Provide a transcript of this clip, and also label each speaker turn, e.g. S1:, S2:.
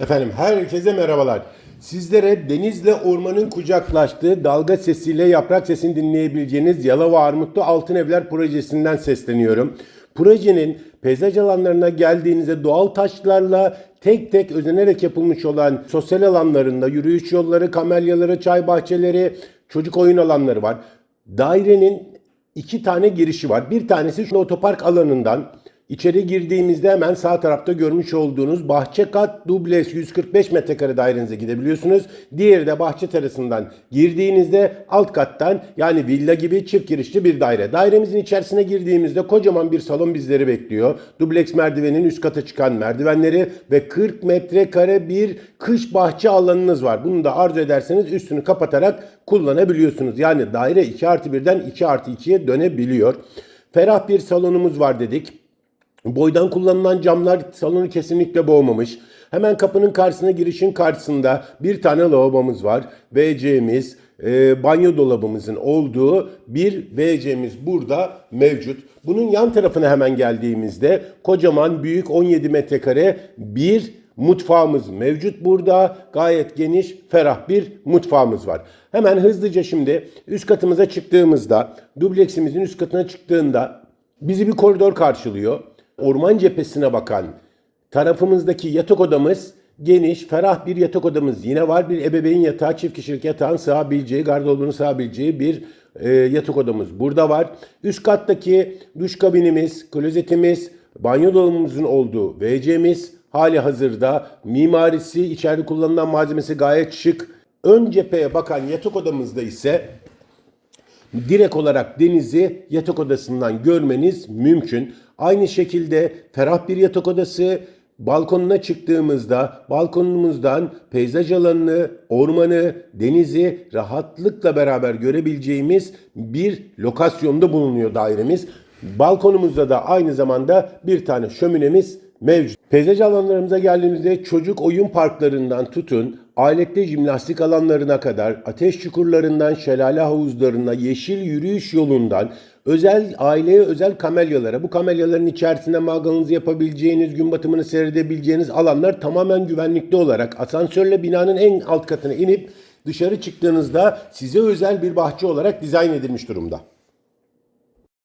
S1: Efendim herkese merhabalar. Sizlere denizle ormanın kucaklaştığı dalga sesiyle yaprak sesini dinleyebileceğiniz Yalova Armutlu Altın Evler projesinden sesleniyorum. Projenin peyzaj alanlarına geldiğinizde doğal taşlarla tek tek özenerek yapılmış olan sosyal alanlarında yürüyüş yolları, kamelyaları, çay bahçeleri, çocuk oyun alanları var. Dairenin iki tane girişi var. Bir tanesi şu otopark alanından İçeri girdiğimizde hemen sağ tarafta görmüş olduğunuz bahçe kat dubles 145 metrekare dairenize gidebiliyorsunuz. Diğeri de bahçe terasından girdiğinizde alt kattan yani villa gibi çift girişli bir daire. Dairemizin içerisine girdiğimizde kocaman bir salon bizleri bekliyor. Dubleks merdivenin üst kata çıkan merdivenleri ve 40 metrekare bir kış bahçe alanınız var. Bunu da arzu ederseniz üstünü kapatarak kullanabiliyorsunuz. Yani daire 2 artı 1'den 2 artı 2'ye dönebiliyor. Ferah bir salonumuz var dedik. Boydan kullanılan camlar salonu kesinlikle boğmamış. Hemen kapının karşısına girişin karşısında bir tane lavabomuz var. WC'miz, e, banyo dolabımızın olduğu bir WC'miz burada mevcut. Bunun yan tarafına hemen geldiğimizde kocaman büyük 17 metrekare bir mutfağımız mevcut burada. Gayet geniş, ferah bir mutfağımız var. Hemen hızlıca şimdi üst katımıza çıktığımızda, dubleksimizin üst katına çıktığında bizi bir koridor karşılıyor orman cephesine bakan tarafımızdaki yatak odamız geniş, ferah bir yatak odamız yine var. Bir ebeveyn yatağı, çift kişilik yatağın sığabileceği, gardırobunu sığabileceği bir e, yatak odamız burada var. Üst kattaki duş kabinimiz, klozetimiz, banyo dolabımızın olduğu WC'miz hali hazırda. Mimarisi, içeride kullanılan malzemesi gayet şık. Ön cepheye bakan yatak odamızda ise direkt olarak denizi yatak odasından görmeniz mümkün. Aynı şekilde ferah bir yatak odası, balkonuna çıktığımızda balkonumuzdan peyzaj alanını, ormanı, denizi rahatlıkla beraber görebileceğimiz bir lokasyonda bulunuyor dairemiz. Balkonumuzda da aynı zamanda bir tane şöminemiz mevcut. Peyzaj alanlarımıza geldiğimizde çocuk oyun parklarından tutun, aletli jimnastik alanlarına kadar, ateş çukurlarından şelale havuzlarına, yeşil yürüyüş yolundan, özel aileye özel kamelyalara, bu kamelyaların içerisinde mangalınızı yapabileceğiniz, gün batımını seyredebileceğiniz alanlar tamamen güvenlikli olarak asansörle binanın en alt katına inip dışarı çıktığınızda size özel bir bahçe olarak dizayn edilmiş durumda.